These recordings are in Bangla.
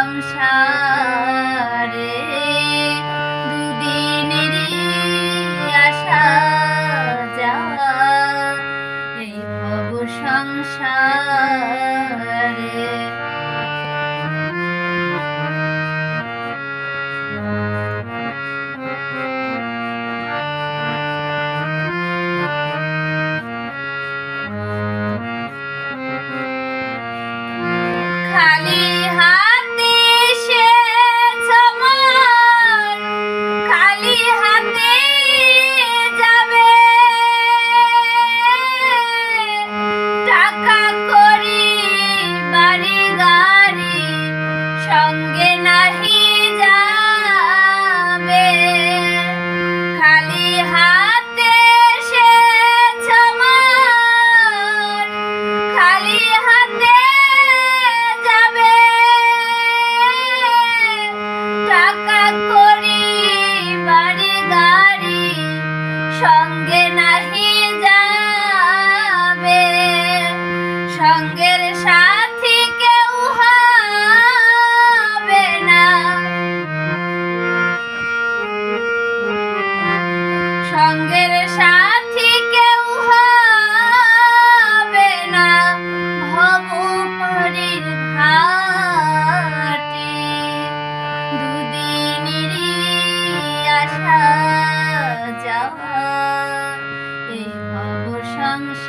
সংসারে দুদিনের আশা যাওয়া এই ভব সংসারে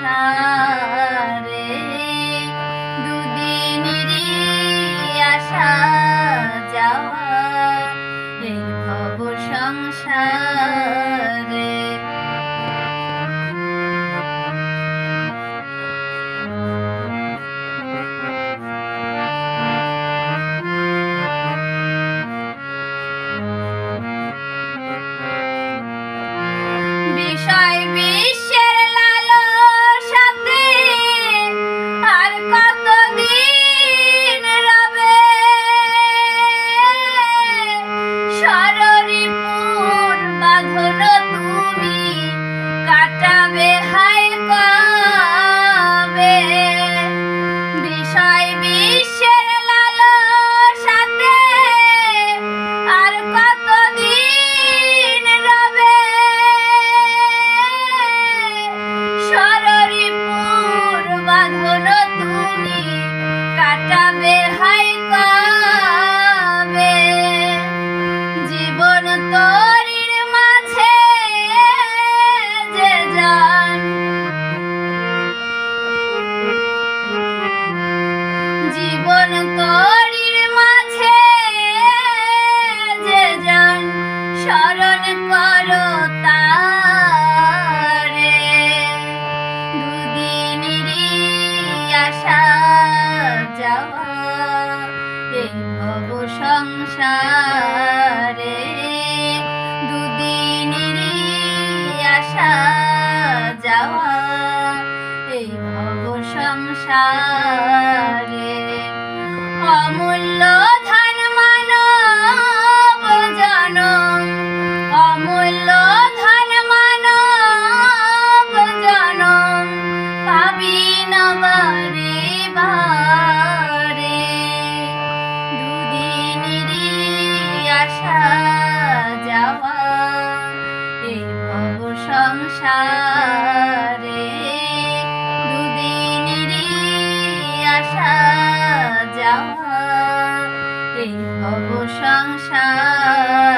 সংসারে দুদিনেরই আশা যাওয়া এই ভব বিষয় বিশ্বের Hi. সংসারে দুদিনেরই আশা যাওয়া, এই ভব সংসারে অমূল্য ধন মানব জনম অমূল্য ধন মানব জনম পাবি না সারে দুদিন রে আশা যাওয়া এই হব সংসারে